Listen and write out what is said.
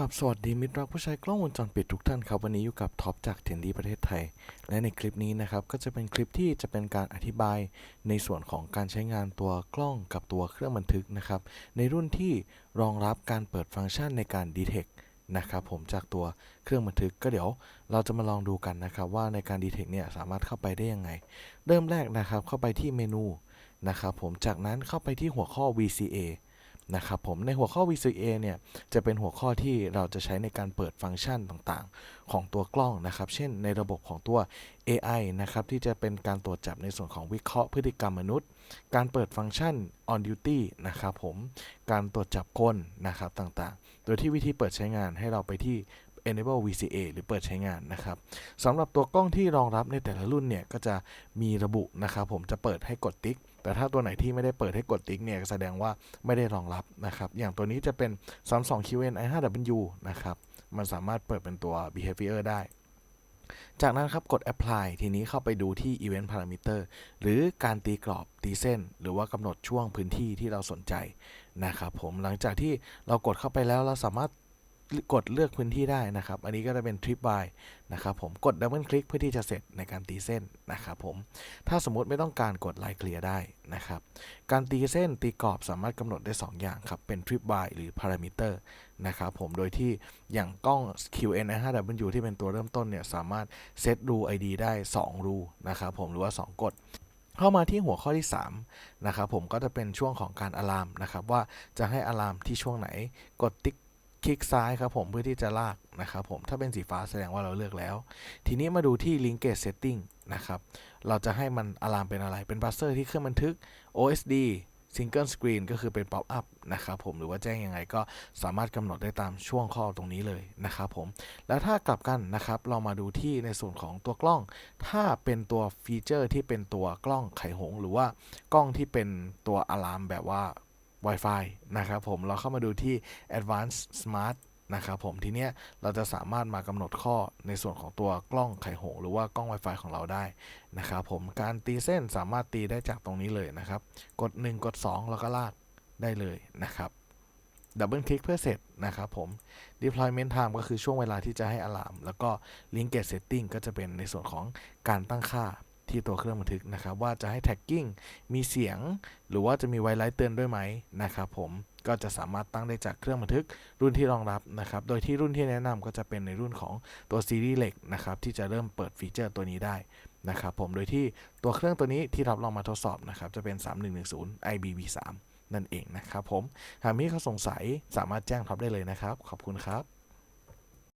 ครับสวัสดีมิตรรักผู้ใช้กล้องวงจรปิดทุกท่านครับ วันนี้อยู่กับท็อปจากเทนดีประเทศไทย และในคลิปนี้นะครับ ก็จะเป็นคลิปที่จะเป็นการอธิบายในส่วนของการใช้งานตัวกล้องกับตัวเครื่องบันทึกนะครับ ในรุ่นที่รองรับการเปิดฟังก์ชันในการ detect นะครับผมจากตัวเครื่องบันทึกก็เดี๋ยวเราจะมาลองดูกันนะครับ ว่าในการ detect เนี่ยสามารถเข้าไปได้ยังไง เริ่มแรกนะครับเข้าไปที่เมนูนะครับผมจากนั้นเข้าไปที่หัวข้อ VCA นะครับผมในหัวข้อ VCA เนี่ยจะเป็นหัวข้อที่เราจะใช้ในการเปิดฟังก์ชันต่างๆ ของตัวกล้องนะครับ เช่นในระบบของตัว AI นะครับที่จะเป็นการตรวจจับในส่วนของวิเคราะห์พฤติกรรมมนุษย์ การเปิดฟังก์ชัน on duty นะครับผมการตรวจจับคนนะครับต่างๆ โดยที่วิธีเปิดใช้งานให้เราไปที่ enable VCA หรือเปิดใช้งานนะครับสำหรับตัวกล้องที่รองรับในแต่ละรุ่นเนี่ยก็จะมีระบุนะครับผมจะเปิดให้กดติ๊ก แต่ถ้าตัวไหนที่ไม่ได้เปิดให้กดติ๊กเนี่ยแสดงว่าไม่ได้รองรับนะครับ อย่างตัวนี้จะเป็น Samsung QN i5W นะครับมันสามารถเปิดเป็นตัว behavior ได้จากนั้นครับกด apply ทีนี้เข้าไปดูที่ event parameter หรือการตีกรอบตีเส้น หรือว่ากำหนดช่วงพื้นที่ที่เราสนใจนะครับผมหลังจากที่เรากดเข้าไปแล้วเราสามารถ กดเลือกพื้นที่ได้นะครับ อันนี้ก็จะเป็น trip by นะครับผมกดดับเบิลคลิกเพื่อที่จะเสร็จในการตีเส้นนะครับผมถ้าสมมุติไม่ต้องการกดไลน์เคลียร์ได้นะครับ การตีเส้นตีกรอบสามารถกำหนดได้ 2 อย่างครับ เป็น trip by หรือ parameter นะครับผมโดยที่อย่างกล้อง QN i5W ที่เป็นตัวเริ่มต้นเนี่ยสามารถเซตรู ID ได้ 2 รูนะครับผมหรือว่า 2กดเข้ามาที่หัวข้อที่3นะครับผมก็จะเป็นช่วงของการอะลามนะครับว่าจะให้อะลามที่ช่วงไหนกดติ๊ก คลิกซ้ายครับผมเพื่อที่จะลากนะครับผมถ้าเป็นสีฟ้าแสดงว่าเราเลือกแล้ว ทีนี้มาดูที่ Linkage Setting นะครับ เราจะให้มันอะลามเป็นอะไร เป็นบัสเซอร์ที่เครื่องบันทึก OSD Single Screen ก็คือเป็น Pop Up นะครับผมหรือว่าแจ้งยังไงก็สามารถกำหนดได้ตามช่วงข้อตรงนี้เลยนะครับผม แล้วถ้ากลับกันนะครับ เรามาดูที่ในส่วนของตัวกล้อง ถ้าเป็นตัวฟีเจอร์ที่เป็นตัวกล้องไขหง หรือว่ากล้องที่เป็นตัวอะลามแบบว่า Wi-Fi นะครับผมเราเข้ามาดูที่ Advanced Smart นะครับผมทีเนี้ยเราจะสามารถมากำหนดข้อในส่วนของตัวกล้องไขหงหรือว่ากล้อง Wi-Fi ของเราได้นะครับผมการตีเส้นสามารถตีได้จากตรงนี้เลยนะครับ กด 1 กด 2 แล้วก็ลากได้เลยนะครับดับเบิลคลิกเพื่อเสร็จนะครับผม deployment time ก็คือช่วงเวลาที่จะให้อะลาม แล้วก็ linkage setting ก็จะเป็นในส่วนของการตั้งค่า ที่ตัวเครื่องบันทึกนะครับ ว่าจะให้ tagging มีเสียง หรือว่าจะมีไวไลท์เตือนด้วยไหมนะครับผมก็จะสามารถตั้งได้จากเครื่องบันทึกรุ่นที่รองรับนะครับ โดยที่รุ่นที่แนะนำก็จะเป็นในรุ่นของตัวซีรีส์เหล็กนะครับที่จะเริ่มเปิดฟีเจอร์ตัวนี้ได้นะครับผมโดยที่ตัวเครื่องตัวนี้ที่รับลองมาทดสอบนะครับจะเป็น 3110 IBV3 นั่นเองนะครับผมหากมีข้อสงสัยสามารถแจ้งท็อปได้เลยนะครับ ขอบคุณครับ